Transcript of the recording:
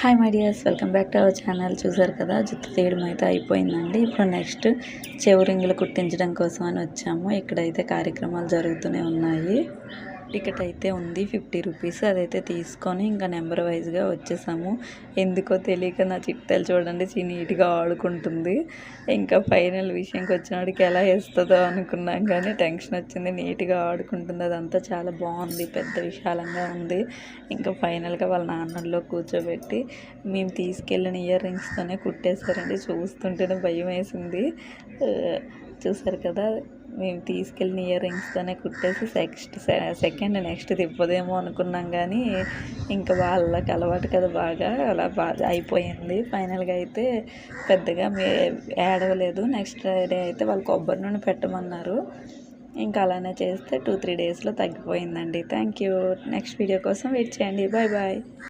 Hi my dears welcome back to our channel చూసారు కదా? జుట్టు తీయడం అయితే అయిపోయిందండి. ఇప్పుడు నెక్స్ట్ చెవురింగులు కుట్టించడం కోసం అని వచ్చాము. ఇక్కడైతే కార్యక్రమాలు జరుగుతూనే ఉన్నాయి. టికెట్ అయితే ఉంది ఫిఫ్టీ రూపీస్ అదైతే తీసుకొని ఇంకా నెంబర్ వైజ్గా వచ్చేసాము. ఎందుకో తెలియక నా చిట్టలు చూడండి చీ నీట్గా ఆడుకుంటుంది. ఇంకా ఫైనల్ విషయంకి వచ్చినడికి ఎలా వేస్తుందో అనుకున్నాం కానీ టెన్షన్ వచ్చింది నీట్గా ఆడుకుంటుంది. అదంతా చాలా బాగుంది పెద్ద విశాలంగా ఉంది. ఇంకా ఫైనల్గా వాళ్ళ నాన్నల్లో కూర్చోబెట్టి మేము తీసుకెళ్ళిన ఇయర్ రింగ్స్తోనే కుట్టేశారండి. చూస్తుంటేనే భయం వేసింది. చూసారు కదా మేము తీసుకెళ్ళిన ఇయర్ రింగ్స్తోనే కుట్టేసి నెక్స్ట్ సెకండ్ నెక్స్ట్ తిప్పదేమో అనుకున్నాం కానీ ఇంకా వాళ్ళకి అలవాటు కదా బాగా అలా బాగా అయిపోయింది. ఫైనల్గా అయితే పెద్దగా మే ఏడవలేదు. నెక్స్ట్ డే అయితే వాళ్ళు కొబ్బరి నూనె పెట్టమన్నారు. ఇంకా అలానే చేస్తే టూ త్రీ డేస్లో తగ్గిపోయిందండి. థ్యాంక్ యూ నెక్స్ట్ వీడియో కోసం వెయిట్ చేయండి. Bye bye